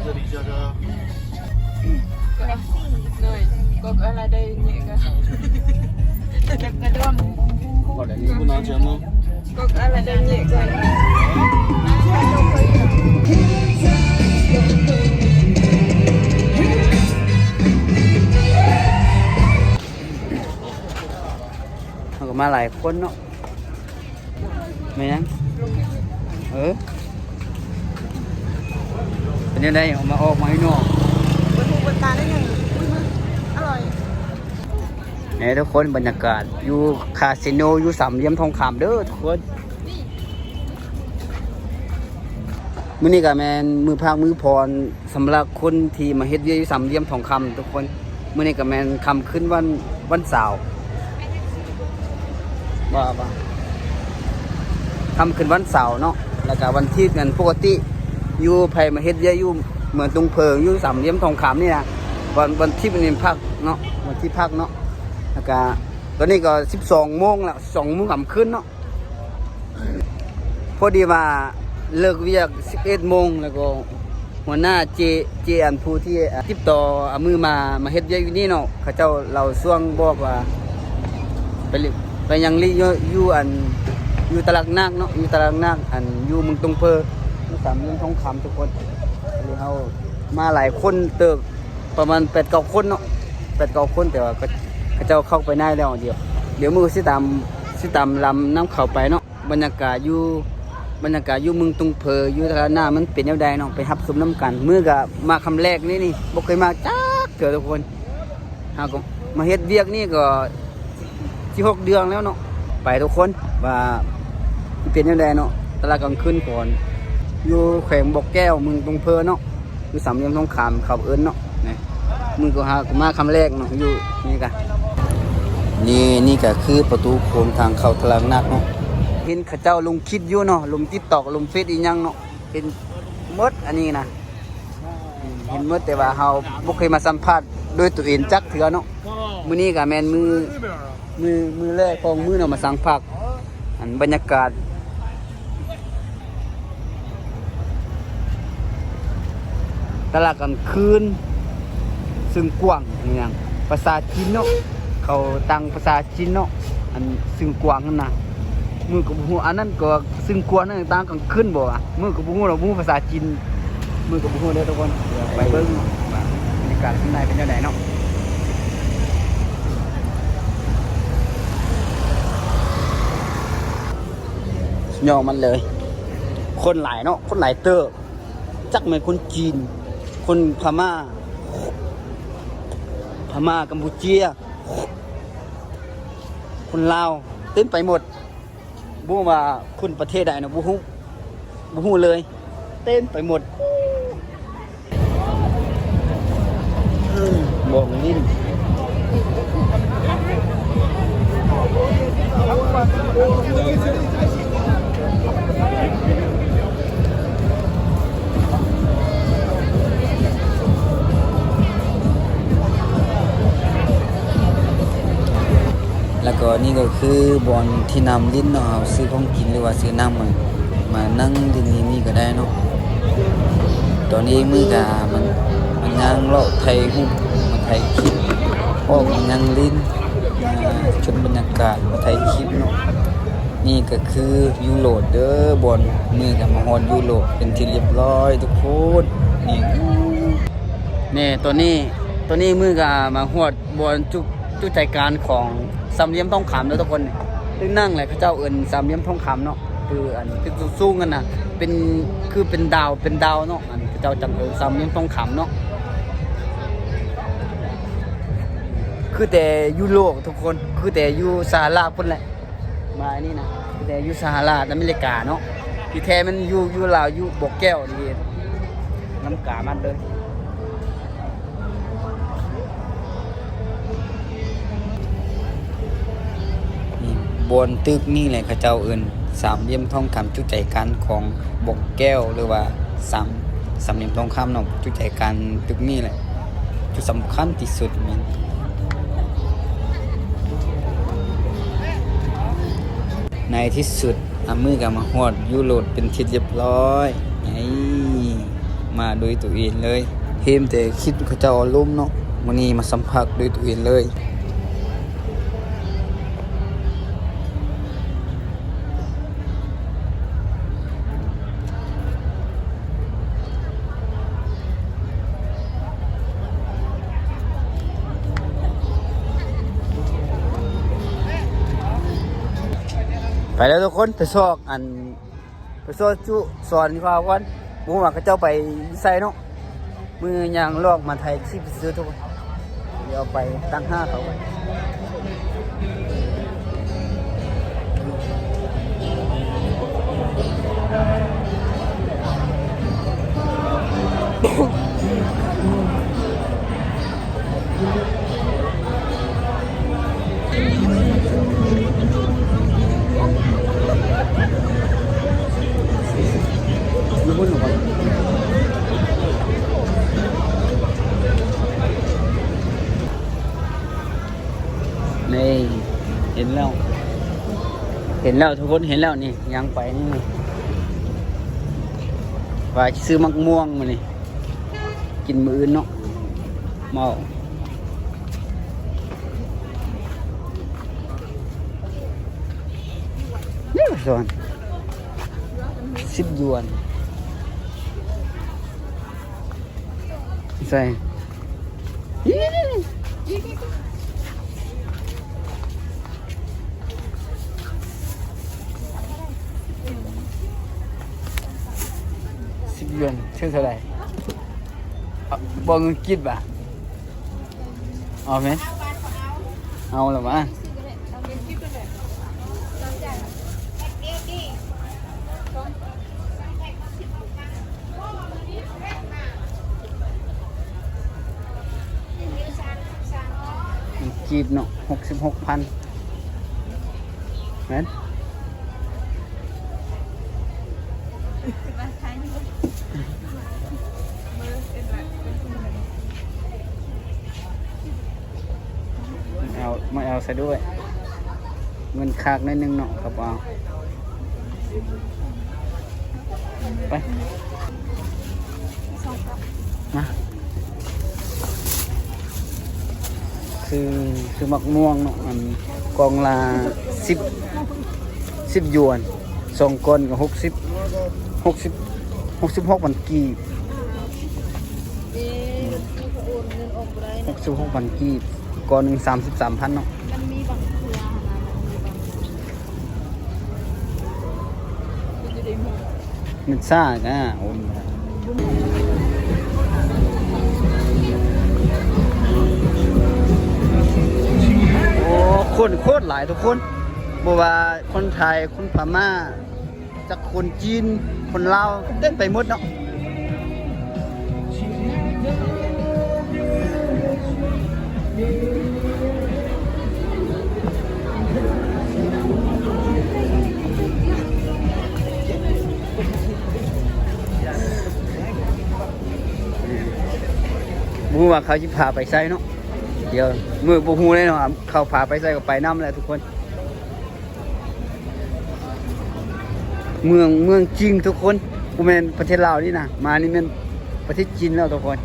dari jaga Rồi, có cái là đây nhẹ cả. Đẹp cả đom Có đấy cũng nói chuyện không? Có cái là đây nhẹ cả. Mà lại quân nó. Mày ăn. Ừ. เนาะไม่ยังเออเป็นยังไงออกมาออกมาให้นอกบนหูบนตาได้ยังอร่อยนี่ทุกคนบรรยากาศอยู่คาสิโนอยู่สามเหลี่ยมทองคำเด้อทุกคนมื้อนี้ก็แม่นมือภาคมือพรสำหรับคนที่มาเฮ็ดเวียกอยู่สามเหลี่ยมทองคำทุกคนมื้อนี้ก็แม่นคำขึ้นวันวันเสาร์ว่าว่าคำขึ้นวันเสาร์เนาะแล้วก็วันที่กันปกติ อยู่ไผมาเฮ็ดเวียกอยู่เหมือนตรงเพิงอยู่สามเหลี่ยมทองคำนี่นะวันวันที่เป็นภาคเนาะวันที่ภาคเนาะแล้วก็ตอนนี้ก็สิบสองโมงแล้วสองโมงกำขึ้นเนาะพอดีว่าเลิกเวียกสิบเอ็ดโมงแล้วก็หัวหน้าเจเจอันผู้ที่ติดต่อเอามือมามาเฮ็ดเวียกอยู่นี่เนาะเขาเจ้าเราช่วงบอกว่าไปลไปยังลิอยู่อยู่อันอยู่ตลาดนักเนาะอยู่ตลาดนักอันอยู่มึงตรงเพอ สามเรื่องทองคำทุกคนเลยเขามาหลายคนเติกประมาณแปดเก้าคนเนาะแปดเก้าคนแต่ว่าก็เจ้าเข้าไปได้แล้วเดียว เดี๋ยวมือสิตามสิตามลำน้ำเขาไปเนาะบรรยากาศอยู่บรรยากาศอยู่เมึงตุงเพออยู่ทางหน้ามันเป็นแนวใดเนาะไปฮับสมน้ำกันเมื่อกับมาคำแรกนี่นี่บ่เคยมาจักเถอะทุกคนฮาก็มาเฮ็ดเวียกนี่ก็ที่หกเดือนแล้วเนาะไปทุกคนว่าเป็นแนวใดเนาะตลาดกลางคืนก่อน อยู่แขวงบอกแก้วเมึงตุงเพอเนาะอยู่สามเหลี่ยมทองคำเขาเอิ้นเนาะนี่มือก็หามาคำแรกเนาะอยู่นี่กันนี่นี่ก็คือประตูโค้งทางเข้าตลาดนักเนาะเห็นเข้าเจ้าลงคลิดอยู่เนาะลงติ๊กตอกลงเฟซอีหยังเนาะเห็นหมดอันนี้นะอืมเห็นหมดแต่ว่าเฮาบ่เคยมาสัมภาษณ์ด้วยตัวเองจักเถื่อเนาะมื้อนี้ก็แม่นมือมือมือแรกของมื้อเนาะมาสังผักอันบรรยากาศ ตลาดกลางคืน ซึ่งกว้างอย่างภาษาจีนเนาะเขาตั้งภาษาจีนเนาะอันซึ่งกว้างนั่นนะมือกับหูอันนั้นก็ซึ่งกว้างนั่นต่างกันขึ้นบ่อะมือกับหูเราหูภาษาจีนมือกับหูเด้อทุกคนไปเบิ่งบรรยากาศข้างในเป็นยังไงเนาะสุดยอมันเลย คนหลายเนาะคนหลายเตอร์จักเหมือนคนจีน คนพม่า พม่ากัมพูเชีย คนลาวเต้นไปหมดบูว่าคุณประเทศใดนะบูฮู้บูฮู้เลย เต้นไปหมดมบอกลิ้น นี่ก็คือบอลที่นำลิ้นเนาะเอาซื้อของกินหรือว่าซื้อน้ำมามานั่งดินนี่ก็ได้เนาะตอนนี้มือกามันมันย่างเลาะไทยหุ้มมาไทยคลิปออกมันย่างลิ้นมาชมบรรยากาศมาไทยคลิปเนาะนี่ก็คือยูโรเด้อบอลมือกับมาฮอนยูโรเป็นที่เรียบร้อยทุกคนนี่นี่ตัวนี้ตัวนี้มือกับมาหวดบอลจุจุใจการของ สามเหลี่ยมทองคำเนาะทุกคนซึ่งนั่งแหละเขาเจ้าเอินสามเหลี่ยมทองคำเนาะคืออันเป็นสูงๆกันนะเป็นคือเป็นดาวเป็นดาวเนาะอันเขาเจ้าจังเอินสามเหลี่ยมทองคำเนาะคือแต่ยุโรปทุกคนคือแต่อยู่สหรัฐพุ่นแหละมาอันนี่นะคือแต่อยู่สหรัฐอเมริกาเนาะที่แท้มันอยู่อยู่ลาวอยู่บกแก้วนี่น้ำกามันเลย นตึกนี่แหละเขาเจ้าเอินสามเหลี่ยมทองคำจุดใจกันของบกแก้วหรือว่าสามสามเหลี่ยมทองคำเนาะจุดใจกันตึกนี่แหละจุดสำคัญที่สุดมันในที่สุดอามือกับมาหอดยูโรดเป็นทิศเรียบร้อยไงมาโดยตัวเองเลยเห็นแต่คิดเขาเจ้าอารมณ์เนาะวันนี้มาสัมผัสด้วยตัวเองเลย แล้วทุกคนไปซอกอันไปซอกจุสอนข้าวก่อนบุ้งว่าเขาเจ้าไปใส่เนาะมือย่างลอกมาไทยซิไปซื้อทุกคนเดี๋ยวเอาไปตั้งห้าเขาไว้อยู บนหนูก่อนนี่เห็นแล้ว เห็นแล้วทุกคนเห็นแล้วนี่ยังไปนี่ว่าสิซื้อมักม่วงมานี่กินมืออื่นเนาะเมานี่มาสอนสิบหยวน ใส่สิบยวนชื่อเท่าไหร่บอกเงินกิบอะเอาไหมเอาหรือวะ กีบเนาะหกสิบหกพันเห็นไม่เอาไม่เอาใส่ด้วย เงินคากนิดนึงเนาะครับเอาไปมา คือคือมักม่วงเนาะอันกองละสิบสิบหยวนสองก้อนกับหกสิบหกสิบหกสิบหกพันกีบเอ๊ะนี่ก็โอนเงินออกไปหกสิบหกพันกีบก้อนหนึ่งสามสิบสามพันเนาะมันมีบางเครือนะมันมีบางคุณจะได้หมดมันซ่าก็โอ คนโคตรหลายทุกคนบว่าคนไทย คนพม่า จากคนจีน คนลาวเต้นไปหมดเนาะบูว่าเขาจะพาไปใส่เนาะ เดี๋ยวมือบูฮูแน่นาะเขาพาไปใส่กับไปน้ำแหละทุกคน เมืองเมืองจริงทุกคนกูเป็นประเทศลาวนี่นะมานี่เป็นประเทศจีนแล้วทุกคน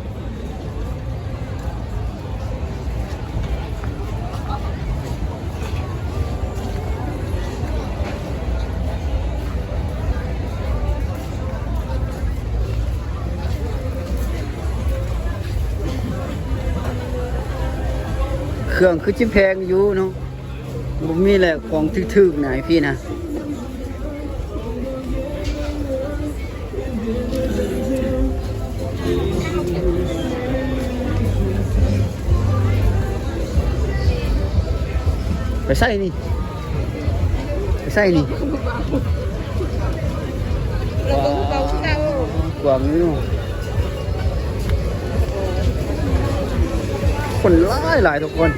เครื่องคือจิ้มแพงอยู่เนาะบ่มีแหละของถึกๆนะไอ้พี่นะไปใส่นี่ไปใส่นี่แล้วก็เบาเก่ากวางนี่ คนหลายหลายทุกคน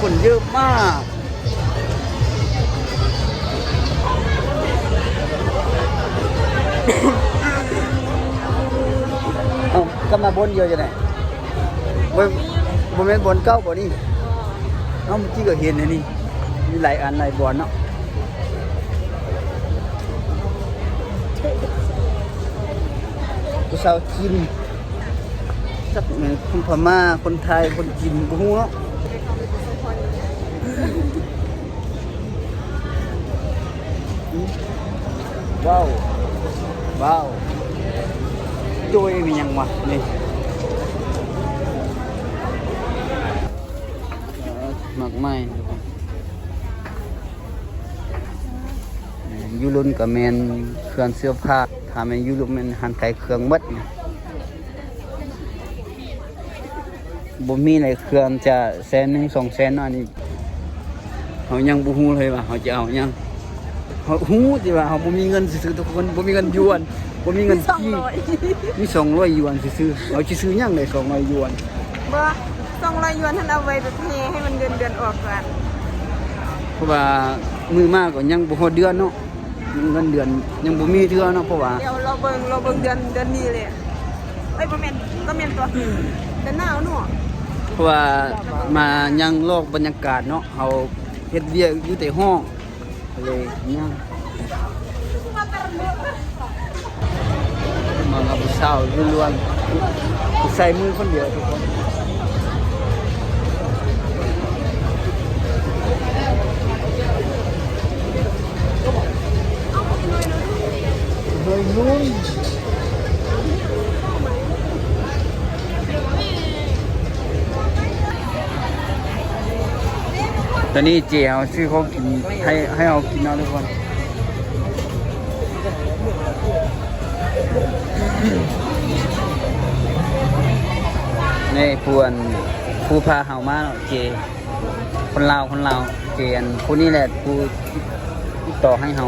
คนเยอะมากเอาก็มาบนเยอะจะไหนบนบนเป็นบนเก้าบ่นี่เอ้าเมื่อกี้ก็เห็นนะนี่ มีหลายอันหลายบอนเนาะผู้สาวจีน สักหนึ่งคนพม่าคนไทยคนจีนบ่ฮู้เนาะว้าวว้าวจุ้ยมีหยังวะนี่เอ่อหมากไม้ทุกคนยูรุนกับแมนเครื่องเสื้อผ้าถ้าแมนยูรุนแมนหันไกเครื่องหมดเนี่ย บ่มีในเครื่องจะแสนหนึ่งสองแสนเนาะอันนี้เขายังบ่ฮู้เลยว่าเขาจะเอาหยังเขาฮู้สิว่าเขาบ่มีเงินซื้อๆทุกคนบ่มีเงินหยวนบ่มีเงินกี่มี200หยวนซื้อๆเอาสิซื้อหยังได้200หยวนบ่ต้องรายยวนท่านเอาไว้แบบนี้ให้มันเดือนเดือนออกก่อนเพราะว่ามือมากก็ยังบ่ฮอดเดือนเนาะเงินเดือนยังบ่มีเทื่อเนาะเพราะว่าเดี๋ยวเราเบิ่งเราเบิ่งเดือนเดือนนี้เลยเอ้ยบ่แม่นบ่แม่นตัวเดือนหน้าเอาหนูเพ ราะว่ามายังโลกบรรยากาศเนาะเขาเฮ็ดเวียกอยู่แต่ห้องเลยยังมากับผู้สาวล้วนๆใส่มือคนเดียวทุกคนเฮ้ยลุย ตอนนี้เจีเอาซื้อเขากินให้ให้เอากินเอาทุกคนนี่พวนผู้พาเฮามาเนาะเจคนลาวคนลาวเจียนผู้นี้แหละผู้ต่อให้เฮา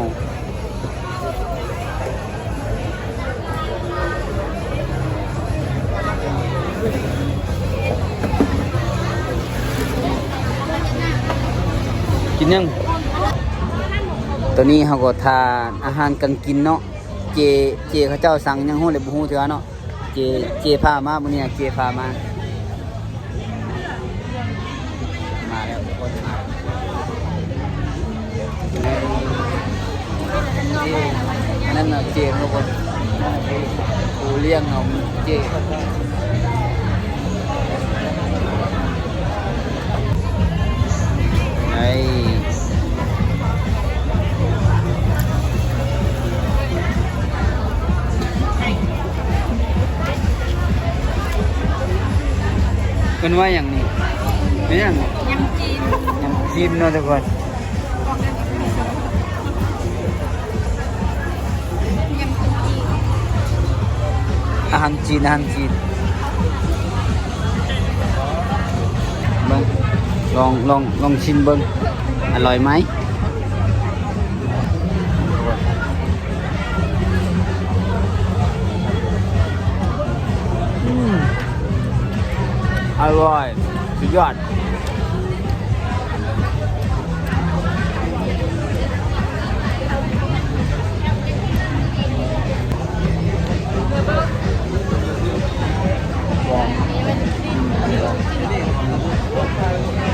ยังตอนนี้เฮาก็ทานอาหารกันกินเนาะเจเจเขาเจ้าสั่งยังฮู้เลยบ่ฮู้เถื่อเนาะเจเจพามามื้อนี้เจพามามาแล้วทุกคนมานั่นน่ะเจทุกคนกูเลี้ยงเอาเจไอ้ เป็นว่าอย่างนี้เป็นอย่างนี้ยำจีนยำจีนเนาะทุกคนยำจีนอาหารจีนอาหารจีนเบิ้งลองลองลองชิมเบิ้งอร่อยไหม ร่อย สุดยอด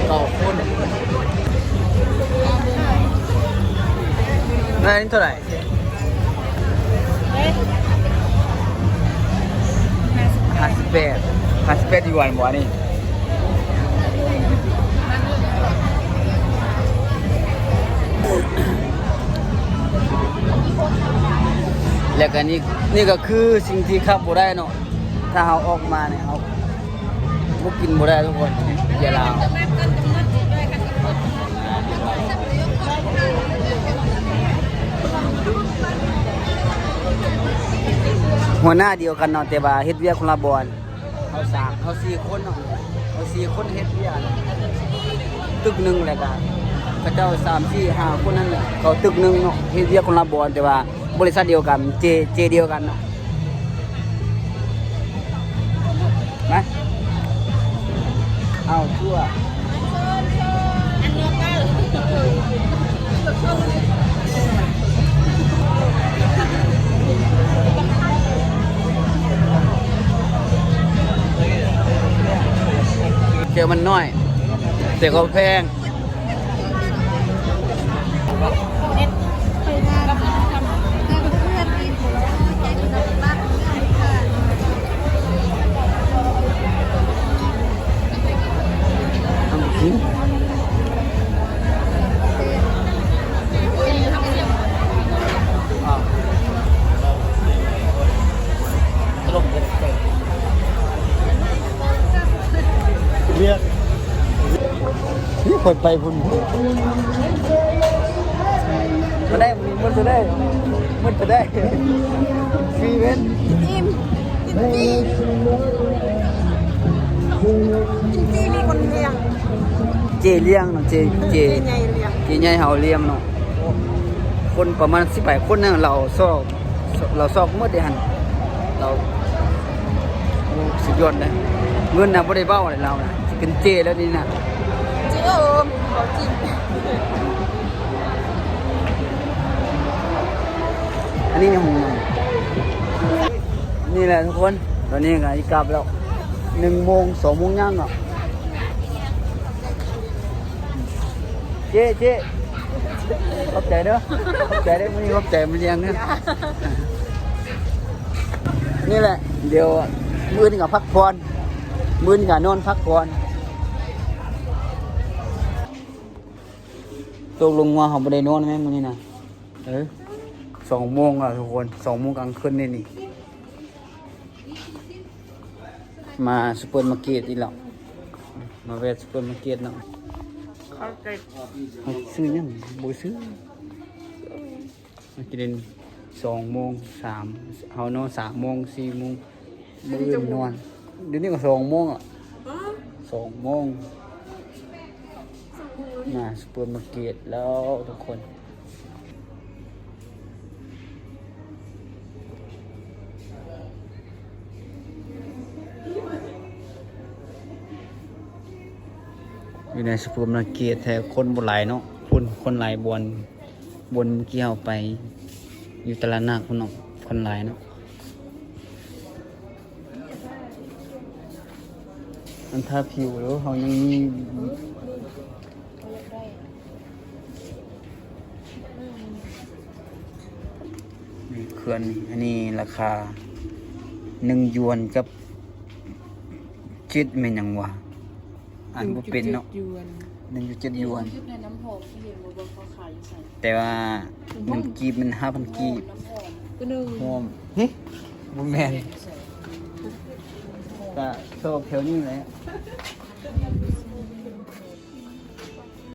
เก้าคนนั่นเท่าไหร่ห้าสิบแปดห้าสิบแปดยวนบ่นี่ แล้วก็นี่นี่ก็คือสิ่งที่ขับบ่ได้เนาะถ้าเราออกมาเนี่ยเราบ่กินบ่ได้ทุกคนอย่าลาวหัวหน้าเดียวกันเนาะแต่ว่าเฮ็ดเวียกคนละบอนเขาสามเขาสี่คนเนาะเขาสี่คนเฮ็ดเวียกตึกหนึ่งแหละกัน เขาเจ้าสามสี่ห้าคนนั่นแหละเขาตึกหนึ่งเนาะเฮ็ดเวียกคนละบอนแต่ว่าบริษัทเดียวกันเจเจเดียวกันเนาะนะเอาชั่วเจอมันน้อยแต่เขาแพง xíu biết biết phải bay vun vào đây mình tới đây muốn tới đây phi bên im im เจเลี้ยงเนาะเจเจเจใหญ่เลี้ยงเจใหญ่เฮาเลี้ยงเนาะคนประมาณ18คนนึงเราซอกเราซอกหมดเด้หั่นเราโอ้สุดยอดเลยเงินน่ะบ่ได้เว้าเลยเราน่ะสิเป็นเจแล้วนี่น่ะจริงเหรอขอจริงอันนี้เนี่ยหงนนี่แหละทุกคน ตอนนี้ก็อีกกลับแล้วหนึ่งโมงสองโมงย่างอะ เจ๊เจ๊ขอบใจเด้อขอบใจได้อมื้อนี้ขอบใจมันเลี้ยงเด้อนี่แหละ เดี๋ยวมื้อนี้ก็พักผ่อนมื้อนี้ก็นอนพักผ่อนตกลงว่าเขาไม่ได้นอนไหมมื้อนี้นะเออสองโมงอะทุกคนสองโมงกลางคืนนี่นี่มาซูเปอร์มาร์เก็ตอีกแล้วมาแวะซูเปอร์มาร์เก็ตเนาะ เข้าใจเอาซื้อยังบ่ซื้อมากินสองโมงสามเฮานอนสามโมงสี่โมงมื้ออื่นนอนเดี๋ยวนี้ก็สองโมงอะสองโมงมาซูเปอร์มาร์เก็ตแล้วทุกคน อยู่ในซูเปอร์มาร์เก็ตแท้คนบ่หลายเนาะคนคนหลายบนบนเมื่อกี้เอาไป อยู่ตลาดนัดพุ่นเนาะคนหลายเนาะอันทาผิวแล้วเขายังมีเขื่อนอันนี้ราคาหนึ่งยวนกับจิตเป็นยังวะ อ่านบ่เป็นเนาะยวนหนึ่งจุดเจ็ดหยวนชุดในน้ำหอมที่เห็นว่าบนเขาขายอยู่ใส่แต่ว่าหนึ่งกีบมันห้าพันกีบน้ำหอมก็หนึ่งโฮมเฮ้ยบุญแมนก็ชอบแถวนี้เลย